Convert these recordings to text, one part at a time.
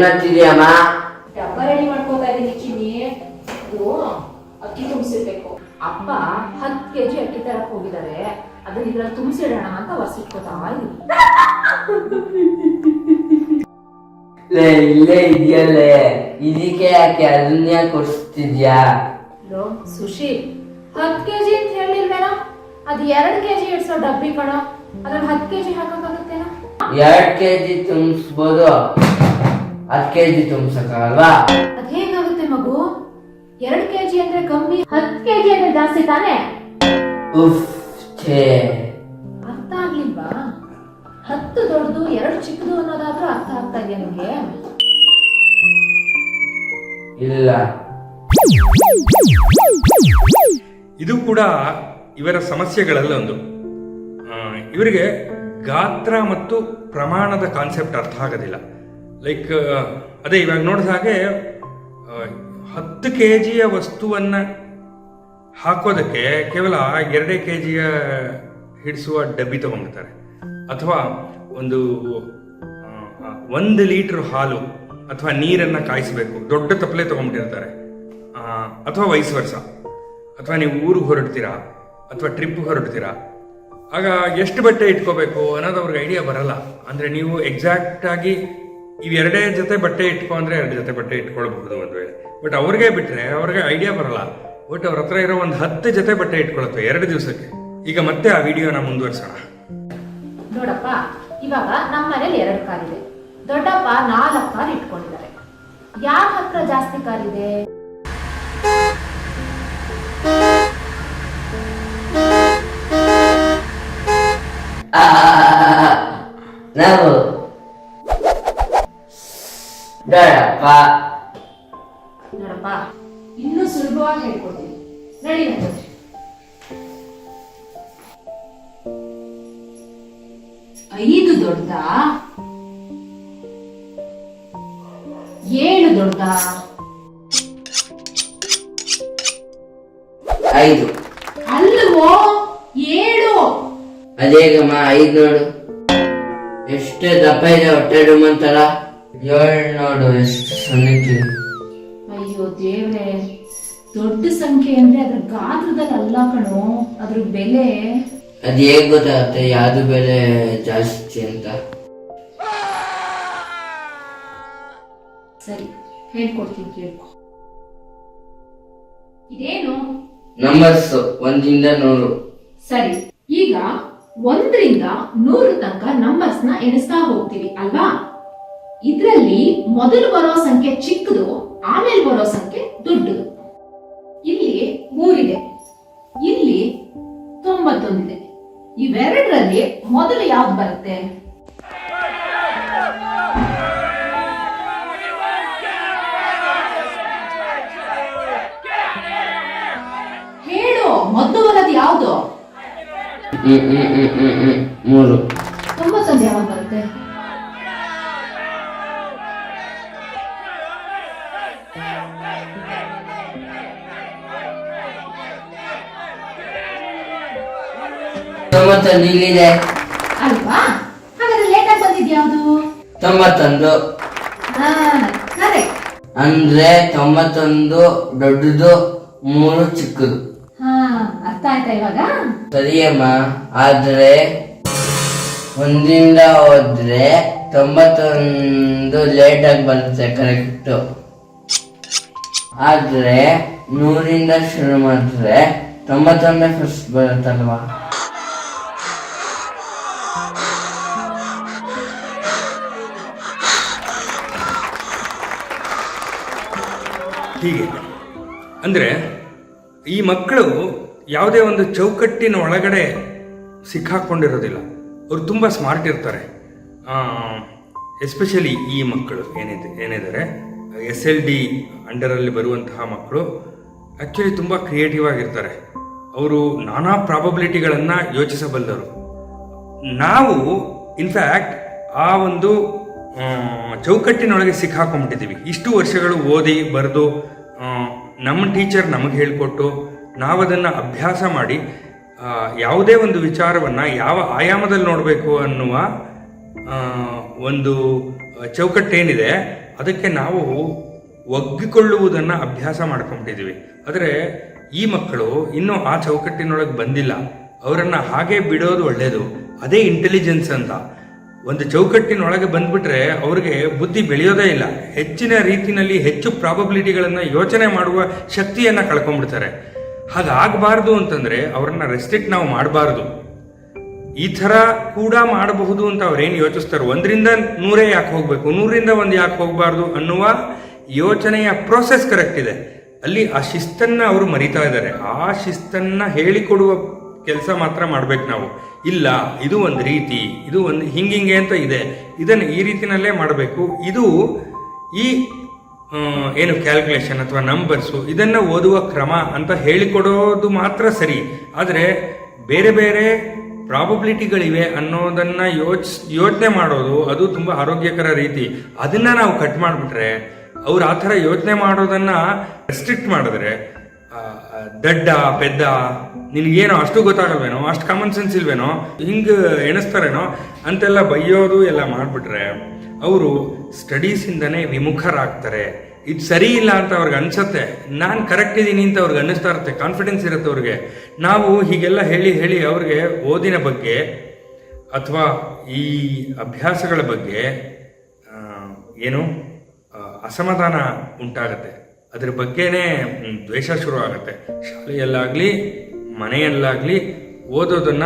ಏನ್ ಮಾಡ್ತಿದ್ಯಮ್ಮ ಡಬ್ಬ ರೆಡಿ ಮಾಡ್ಕೋತಾ ಇದೀನಿ ಚಿನ್ನಿ. ಅದು ಅಕ್ಕಿ ತುಂಬಿಸಿರ್ಬೇಕು. ಅಪ್ಪ ಹತ್ತು ಕೆಜಿ ಅಕ್ಕಿ ತರಕ್ ಹೋಗಿದ್ದಾರೆ. ಅದನ್ನ ಇದ್ರಲ್ಲಿ ತುಂಬಿಸಿಡೋಣ ಅಂತ ಹೊಸಿಟ್ಕೋತಾ ಇದೀನಿ. ಲೇ ಇಲ್ಲೇ ಇದೆಯಲ್ಲೇ. ಇದಕ್ಕೆ ಯಾಕೆ ಅದನ್ನ ಯಾಕೆ ಕೊಡಿಸ್ತಿದ್ಯಾ? ಲೋ ಸುಶಿ ಹತ್ತು ಕೆಜಿ ಅಂತ ಹೇಳಿಲ್ವೇನೋ? ಅದು ಎರಡು ಕೆಜಿ ಇಡ್ಸೋ ಡಬ್ಬಿ ಕಣ. ಅದ್ರಲ್ಲಿ ಹತ್ತು ಕೆಜಿ ಹಾಕಕ್ಕಾಗತ್ತೇನೋ? ಎರಡ್ ಕೆಜಿ ತುಂಬಿಸ್ಬೋದು. ಹತ್ತು ಕೆಜಿ ತುಂಬಿಸಕ್ಕಾಗಲ್ವಾ? ಅದ್ ಹೇಗಾಗುತ್ತೆ ಮಗು? ಎರಡು ಕೆಜಿ ಅಂದ್ರೆ ಕಮ್ಮಿ ಹತ್ ಕೆಜಿ ಅಂದ್ರೆ ಜಾಸ್ತಿ ತಾನೇ? ಉಫ್ ಛೇ. ಅರ್ಥ ಆಗ್ಲಿಲ್ವಾ? ಹತ್ತು ದೊಡ್ಡದು ಎರಡು ಚಿಕ್ಕದು ಅನ್ನೋದಾದ್ರೂ ಅರ್ಥ ಆಗ್ತಾ ಇದೆಯಾ ನಿಮ್ಗೆ? ಇಲ್ಲ. ಇದು ಕೂಡ ಇವರ ಸಮಸ್ಯೆಗಳಲ್ಲಿ ಒಂದು. ಆ, ಇವರಿಗೆ ಗಾತ್ರ ಮತ್ತು ಪ್ರಮಾಣದ ಕಾನ್ಸೆಪ್ಟ್ ಅರ್ಥ ಆಗೋದಿಲ್ಲ. ಲೈಕ್ ಅದೇ ಇವಾಗ ನೋಡಿದ ಹಾಗೆ ಹತ್ತು ಕೆ ಜಿಯ ವಸ್ತುವನ್ನು ಹಾಕೋದಕ್ಕೆ ಕೇವಲ ಎರಡೇ ಕೆ ಜಿಯ ಹಿಡಿಸುವ ಡಬ್ಬಿ ತಗೊಂಡ್ಬಿಡ್ತಾರೆ. ಅಥವಾ ಒಂದು ಒಂದು ಲೀಟರ್ ಹಾಲು ಅಥವಾ ನೀರನ್ನು ಕಾಯಿಸಬೇಕು. ದೊಡ್ಡ ತಪ್ಪಲೆ ತಗೊಂಡ್ಬಿಟ್ಟಿರ್ತಾರೆ. ಅಥವಾ ವಯಸ್ಸು ವರ್ಷ ಅಥವಾ ನೀವು ಊರಿಗೆ ಹೊರಡ್ತೀರಾ, ಅಥವಾ ಟ್ರಿಪ್ ಹೊರಡ್ತೀರಾ. ಆಗ ಎಷ್ಟು ಬಟ್ಟೆ ಇಟ್ಕೋಬೇಕು ಅನ್ನೋದು ಅವ್ರಿಗೆ ಐಡಿಯಾ ಬರಲ್ಲ. ಅಂದರೆ ನೀವು ಎಕ್ಸಾಕ್ಟ್ ಆಗಿ ಇವೆರಡೇ ಜೊತೆ ಬಟ್ಟೆ ಇಟ್ಕೊ ಅಂದ್ರೆ ಎರಡು ಜೊತೆ ಬಟ್ಟೆ ಇಟ್ಕೊಳ್ಬಹುದು ಒಂದು ವೇಳೆ. ಬಟ್ ಅವ್ರಿಗೆ ಬಿಟ್ರೆ ಅವ್ರಿಗೆ ಐಡಿಯಾ ಬರಲ್ಲ. ಬಟ್ ಅವ್ರ ಹತ್ರ ಇರೋ ಒಂದು ಹತ್ತು ಜೊತೆ ಬಟ್ಟೆ ಇಟ್ಕೊಳತ್ತೆ ಎರಡು ದಿವಸಕ್ಕೆ. ಈಗ ಮತ್ತೆ ಆ ವಿಡಿಯೋನ ಮುಂದುವರ್ಸೋಣ. ನೋಡಪ್ಪ ಇವಾಗ ನಮ್ಮ ಮನೇಲಿ ಎರಡು ಕಾರಿದೆ. ದೊಡ್ಡಪ್ಪ ನಾಲ್ಕು ಕಾರ್ ಇಟ್ಕೊಂಡಿದ್ದಾರೆ. ಯಾರ ಹತ್ರ ಜಾಸ್ತಿ ಕಾರಿದೆ ಇದೆ? ನಾವು ನೋಡಪ್ಪ ಇನ್ನೂ ಸುಲಭವಾಗಿ ಹೇಳ್ಕೊಡ್ತೀನಿ. ನಡಿ ನನ್ನ ಜೊತೆ. ಐದು ದೊಡ್ಡ? ಏಳು ದೊಡ್ಡ? ಐದು. ಅಲ್ವೋ ಏಳು? ಅದೇಗಮ್ಮ ಐದು ನೋಡು. ಎಷ್ಟು ದಪ್ಪ ಇದೆ ಹೊಟ್ಟೆ ಡುಮ್ಮಂತರ ಏಳು ನೋಡು ಎಷ್ಟು ಸಣ್ಣಕ್ಕೆ ಅಯ್ಯೋ ದೇವ್ರೆ ದೊಡ್ಡ ಸಂಖ್ಯೆ ಅಂದ್ರೆ ಅದ್ರ ಗಾತ್ರದಲ್ಲಿ ಅಲ್ಲ ಕಣೋ ಅದ್ರ ಬೆಲೆ. ಅದ್ ಹೇಗ್ ಗೊತ್ತಾಗುತ್ತೆ? ಯಾವ್ದು ಬೆಲೆ ಜಾಸ್ತಿ ಅಂತ? ಸರಿ ಹೇಳ್ಕೊಡ್ತೀನಿ ಕೇಳ್ಕೊ. ಇದೇನು? ನಂಬರ್ಸ್ ಒಂದಿಂದ ನೂರು. ಸರಿ ಈಗ ಒಂದ್ರಿಂದ ನೂರು ತನಕ ನಂಬರ್ಸ್ನ ಎಣಿಸ್ತಾ ಹೋಗ್ತೀವಿ ಅಲ್ವಾ? ಇದ್ರಲ್ಲಿ ಮೊದಲು ಬರೋ ಸಂಖ್ಯೆ ಚಿಕ್ಕದು ಆಮೇಲೆ ಬರೋ ಸಂಖ್ಯೆ ದೊಡ್ಡದು. ಇಲ್ಲಿ ಮೂರಿದೆ. ಇಲ್ಲಿ ತೊಂಬತ್ತೊಂದಿದೆ. ಇವೆರಡರಲ್ಲಿ ಮೊದಲು ಯಾವ್ದು ಬರುತ್ತೆ? ಹೇಳು ಮೊದಲು ಬರೋದು ಯಾವ್ದು? ತೊಂಬತ್ತೊಂದು ಯಾವಾಗ ಬರುತ್ತೆ? ತೊಂಬತ್ತೊಂದು ಇಲ್ಲಿದೆ. ಅಲ್ವಾ? ಹಾಗಾದ್ರೆ ಲೇಟಾಗಿ ಬಂದಿದ್ ಯಾವ್ದು ತೊಂಬತ್ತೊಂದು ಕರೆಕ್ಟ್ ಅಂದ್ರೆ ತೊಂಬತ್ತೊಂದು ದೊಡ್ಡದು ಮೂರು ಚಿಕ್ಕದು. ಹಾ ಅರ್ಥ ಆಯ್ತಾ ಇವಾಗ? ಸರಿಯಮ್ಮ ಆದ್ರೆ ಒಂದಿಂದ ಹೋದ್ರೆ ತೊಂಬತ್ತೊಂದು ಲೇಟ್ ಆಗಿ ಬರುತ್ತೆ ಕರೆಕ್ಟ್ ಆದ್ರೆ ನೂರಿಂದ ಶುರು ಮಾಡಿದ್ರೆ ತೊಂಬತ್ತೊಂದೇ ಫಸ್ಟ್ ಬರುತ್ತಲ್ವಾ? ಹೀಗೆ. ಅಂದರೆ ಈ ಮಕ್ಕಳು ಯಾವುದೇ ಒಂದು ಚೌಕಟ್ಟಿನ ಒಳಗಡೆ ಸಿಕ್ಕಾಕೊಂಡಿರೋದಿಲ್ಲ. ಅವರು ತುಂಬ ಸ್ಮಾರ್ಟ್ ಇರ್ತಾರೆ. ಎಸ್ಪೆಷಲಿ ಈ ಮಕ್ಕಳು ಏನಿದೆ, ಏನಿದ್ದಾರೆ ಎಸ್ ಎಲ್ ಡಿ ಅಂಡರಲ್ಲಿ ಬರುವಂತಹ ಮಕ್ಕಳು ಆ್ಯಕ್ಚುಲಿ ತುಂಬ ಕ್ರಿಯೇಟಿವ್ ಆಗಿರ್ತಾರೆ. ಅವರು ನಾನಾ ಪ್ರಾಬಬಿಲಿಟಿಗಳನ್ನು ಯೋಚಿಸಬಲ್ಲರು. ನಾವು ಇನ್ಫ್ಯಾಕ್ಟ್ ಆ ಒಂದು ಚೌಕಟ್ಟಿನೊಳಗೆ ಸಿಕ್ಕಾಕೊಂಡ್ಬಿಟ್ಟಿದ್ದೀವಿ. ಇಷ್ಟು ವರ್ಷಗಳು ಓದಿ ಬರೆದು ನಮ್ಮ ಟೀಚರ್ ನಮಗೆ ಹೇಳಿಕೊಟ್ಟು ನಾವದನ್ನು ಅಭ್ಯಾಸ ಮಾಡಿ ಯಾವುದೇ ಒಂದು ವಿಚಾರವನ್ನು ಯಾವ ಆಯಾಮದಲ್ಲಿ ನೋಡಬೇಕು ಅನ್ನುವ ಒಂದು ಚೌಕಟ್ಟೇನಿದೆ, ಅದಕ್ಕೆ ನಾವು ಒಗ್ಗಿಕೊಳ್ಳುವುದನ್ನು ಅಭ್ಯಾಸ ಮಾಡ್ಕೊಂಬಿಟ್ಟಿದ್ದೀವಿ ಆದರೆ ಈ ಮಕ್ಕಳು ಇನ್ನೂ ಆ ಚೌಕಟ್ಟಿನೊಳಗೆ ಬಂದಿಲ್ಲ. ಅವರನ್ನು ಹಾಗೆ ಬಿಡೋದು ಒಳ್ಳೆಯದು ಅದೇ ಇಂಟೆಲಿಜೆನ್ಸ್ ಅಂತ. ಒಂದು ಚೌಕಟ್ಟಿನೊಳಗೆ ಬಂದ್ಬಿಟ್ರೆ ಅವ್ರಿಗೆ ಬುದ್ಧಿ ಬೆಳೆಯೋದೇ ಇಲ್ಲ. ಹೆಚ್ಚಿನ ರೀತಿಯಲ್ಲಿ ಹೆಚ್ಚು ಪ್ರಾಬಬಿಲಿಟಿಗಳನ್ನು ಯೋಚನೆ ಮಾಡುವ ಶಕ್ತಿಯನ್ನು ಕಳ್ಕೊಂಡ್ಬಿಡ್ತಾರೆ. ಹಾಗಾಗಬಾರ್ದು ಅಂತಂದರೆ ಅವ್ರನ್ನ ರೆಸ್ಟ್ರಿಕ್ಟ್ ನಾವು ಮಾಡಬಾರ್ದು. ಈ ಥರ ಕೂಡ ಮಾಡಬಹುದು ಅಂತ ಅವ್ರೇನು ಯೋಚಿಸ್ತಾರೆ, ಒಂದರಿಂದ ನೂರೇ ಯಾಕೆ ಹೋಗಬೇಕು, ನೂರರಿಂದ ಒಂದು ಯಾಕೆ ಹೋಗಬಾರ್ದು ಅನ್ನುವ ಯೋಚನೆಯ ಪ್ರೋಸೆಸ್ ಕರೆಕ್ಟ್ ಇದೆ. ಅಲ್ಲಿ ಆ ಶಿಸ್ತನ್ನು ಅವರು ಮರಿತಾ ಇದ್ದಾರೆ. ಆ ಶಿಸ್ತನ್ನು ಹೇಳಿಕೊಡುವ ಕೆಲಸ ಮಾತ್ರ ಮಾಡ್ಬೇಕು ನಾವು. ಇಲ್ಲ, ಇದು ಒಂದು ರೀತಿ, ಇದು ಒಂದು ಹಿಂಗಿಂಗೆ ಅಂತ ಇದೆ. ಇದನ್ನು ಈ ರೀತಿನಲ್ಲೇ ಮಾಡಬೇಕು. ಇದು ಈ ಏನು ಕ್ಯಾಲ್ಕುಲೇಷನ್ ಅಥವಾ ನಂಬರ್ಸು ಇದನ್ನು ಓದುವ ಕ್ರಮ ಅಂತ ಹೇಳಿಕೊಡೋದು ಮಾತ್ರ ಸರಿ. ಆದರೆ ಬೇರೆ ಬೇರೆ ಪ್ರಾಬಬಿಲಿಟಿಗಳಿವೆ ಅನ್ನೋದನ್ನು ಯೋಚ್, ಯೋಚನೆ ಮಾಡೋದು ಅದು ತುಂಬ ಆರೋಗ್ಯಕರ ರೀತಿ. ಅದನ್ನು ನಾವು ಕಟ್ ಮಾಡಿಬಿಟ್ರೆ ಅವ್ರು ಆ ಥರ ಯೋಚನೆ ಮಾಡೋದನ್ನು ರೆಸ್ಟ್ರಿಕ್ಟ್ ಮಾಡಿದ್ರೆ ದಡ್ಡ, ಪೆದ್ದ ನಿನಗೇನೋ ಅಷ್ಟು ಗೊತ್ತಾಗಲ್ವೇನೋ ಅಷ್ಟು ಕಾಮನ್ ಸೆನ್ಸ್ ಇಲ್ವೇನೋ, ಹಿಂಗೆ ಎಣಿಸ್ತಾರೇನೋ, ಅಂತೆಲ್ಲ ಬೈಯೋದು ಎಲ್ಲ ಮಾಡಿಬಿಟ್ರೆ ಅವರು ಸ್ಟಡೀಸಿಂದನೇ ವಿಮುಖರಾಗ್ತಾರೆ. ಇದು ಸರಿ ಇಲ್ಲ ಅಂತ ಅವ್ರಿಗೆ ಅನ್ಸತ್ತೆ. ನಾನು ಕರೆಕ್ಟ್ ಇದ್ದೀನಿ ಅಂತ ಅವ್ರಿಗೆ ಅನ್ನಿಸ್ತಾ ಇರುತ್ತೆ ಕಾನ್ಫಿಡೆನ್ಸ್ ಇರುತ್ತೆ ಅವ್ರಿಗೆ. ನಾವು ಹೀಗೆಲ್ಲ ಹೇಳಿ ಹೇಳಿ ಅವ್ರಿಗೆ ಓದಿನ ಬಗ್ಗೆ ಅಥವಾ ಈ ಅಭ್ಯಾಸಗಳ ಬಗ್ಗೆ ಏನು ಅಸಮಾಧಾನ ಉಂಟಾಗತ್ತೆ. ಅದ್ರ ಬಗ್ಗೆನೇ ದ್ವೇಷ ಶುರು ಆಗುತ್ತೆ. ಶಾಲೆಯಲ್ಲಾಗ್ಲಿ ಮನೆಯಲ್ಲಾಗ್ಲಿ ಓದೋದನ್ನ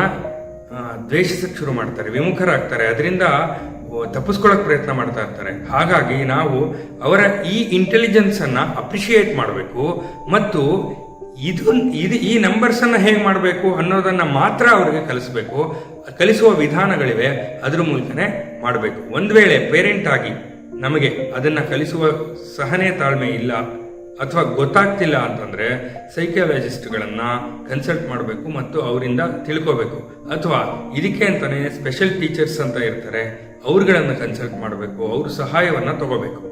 ದ್ವೇಷಿಸಕ್ಕೆ ಶುರು ಮಾಡ್ತಾರೆ, ವಿಮುಖರಾಗ್ತಾರೆ. ಅದರಿಂದ ತಪ್ಪಿಸ್ಕೊಳ್ಳೋಕೆ ಪ್ರಯತ್ನ ಮಾಡ್ತಾ ಇರ್ತಾರೆ. ಹಾಗಾಗಿ ನಾವು ಅವರ ಈ ಇಂಟೆಲಿಜೆನ್ಸ್ ಅನ್ನ ಅಪ್ರಿಷಿಯೇಟ್ ಮಾಡಬೇಕು ಮತ್ತು ಇದು ಇದು, ಈ ನಂಬರ್ಸನ್ನು ಹೇಗೆ ಮಾಡಬೇಕು ಅನ್ನೋದನ್ನ ಮಾತ್ರ ಅವರಿಗೆ ಕಲಿಸಬೇಕು. ಕಲಿಸುವ ವಿಧಾನಗಳಿವೆ, ಅದ್ರ ಮೂಲಕನೇ ಮಾಡಬೇಕು. ಒಂದ್ ವೇಳೆ ಪೇರೆಂಟ್ ಆಗಿ ನಮಗೆ ಅದನ್ನ ಕಲಿಸುವ ಸಹನೆ ತಾಳ್ಮೆ ಇಲ್ಲ ಅಥವಾ ಗೊತ್ತಾಗ್ತಿಲ್ಲ ಅಂತಂದ್ರೆ ಸೈಕಾಲಜಿಸ್ಟ್ಗಳನ್ನು ಕನ್ಸಲ್ಟ್ ಮಾಡಬೇಕು ಮತ್ತು ಅವರಿಂದ ತಿಳ್ಕೋಬೇಕು. ಅಥವಾ ಇದಕ್ಕೆ ಅಂತಲೇ ಸ್ಪೆಷಲ್ ಟೀಚರ್ಸ್ ಅಂತ ಇರ್ತಾರೆ, ಅವ್ರುಗಳನ್ನು ಕನ್ಸಲ್ಟ್ ಮಾಡಬೇಕು, ಅವ್ರ ಸಹಾಯವನ್ನ ತಗೋಬೇಕು.